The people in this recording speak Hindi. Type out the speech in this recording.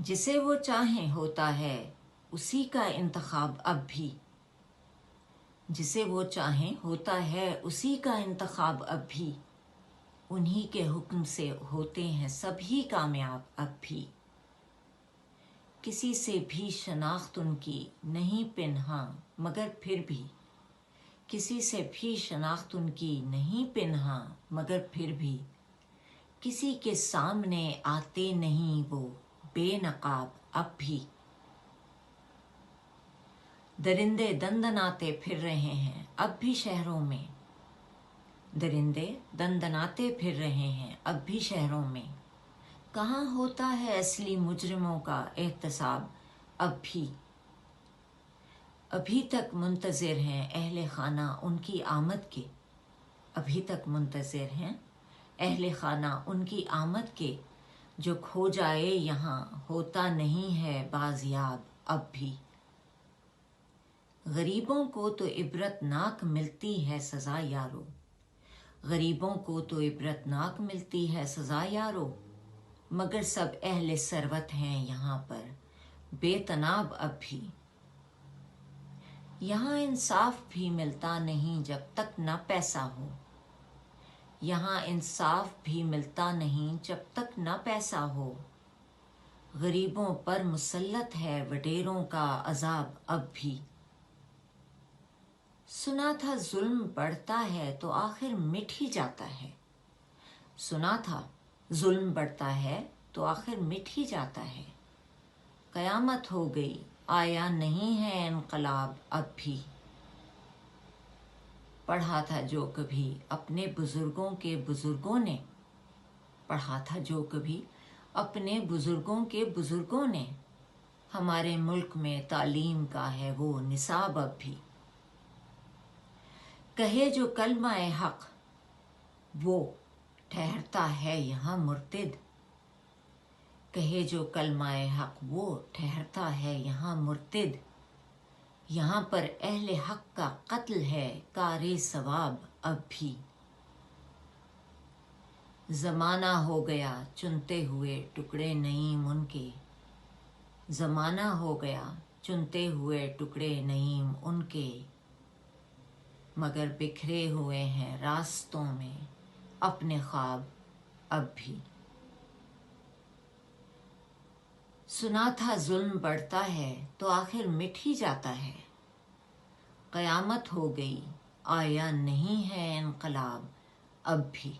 जिसे वो चाहें होता है, उसी का इंतखाब अब भी। जिसे वो चाहें होता है, उसी का इंतखाब अब भी। उन्हीं के हुक्म से होते हैं सभी कामयाब अब भी। किसी से भी शनाख्त उनकी नहीं पिन्हा, मगर फिर भी। किसी से भी शनाख्त उनकी नहीं पिन्हा, मगर फिर भी। किसी के सामने आते नहीं वो। बेनकाब अब भी दरिंदे दंदनाते फिर रहे हैं अब भी शहरों में। दरिंदे दंदनाते फिर रहे हैं अब भी शहरों में। कहाँ होता है असली मुजरिमों का एहतसाब अब भी अभी तक मुंतज़र हैं अहल खाना उनकी आमद के। अभी तक मुंतज़र हैं अहल खाना उनकी आमद के। जो खो जाए यहाँ, होता नहीं है बाजियाब अब भी। गरीबों को तो इबरतनाक मिलती है सज़ा यारो। गरीबों को तो इबरतनाक मिलती है सज़ा यारो। मगर सब अहल सरवत हैं यहाँ पर, बेतनाब अब भी। यहाँ इंसाफ भी मिलता नहीं जब तक न पैसा हो। यहाँ इंसाफ भी मिलता नहीं जब तक न पैसा हो। गरीबों पर मुसलत है वडेरों का अजाब अब भी। सुना था जुल्म बढ़ता है तो आखिर मिट ही जाता है। सुना था जुल्म बढ़ता है तो आखिर मिट ही जाता है। कयामत हो गई, आया नहीं है इनकलाब अब भी। पढ़ा था जो कभी अपने बुज़ुर्गों के बुज़ुर्गों ने, पढ़ा था जो कभी अपने बुज़ुर्गों के बुज़ुर्गों ने, हमारे मुल्क में तालीम का है वो निसाब अब भी। कहे जो कलमाए हक, वो ठहरता है यहाँ मुर्तिद। कहे जो कलमाए हक, वो ठहरता है यहाँ मुर्तिद। यहाँ पर अहले हक का कत्ल है, कार सवाब अब भी। ज़माना हो गया, चुनते हुए टुकड़े नईम उनके। ज़माना हो गया, चुनते हुए टुकड़े नईम उनके। मगर बिखरे हुए हैं रास्तों में अपने ख्वाब अब भी। सुना था जुल्म बढ़ता है तो आखिर मिट ही जाता है। क़यामत हो गई, आया नहीं है इनकलाब, अब भी।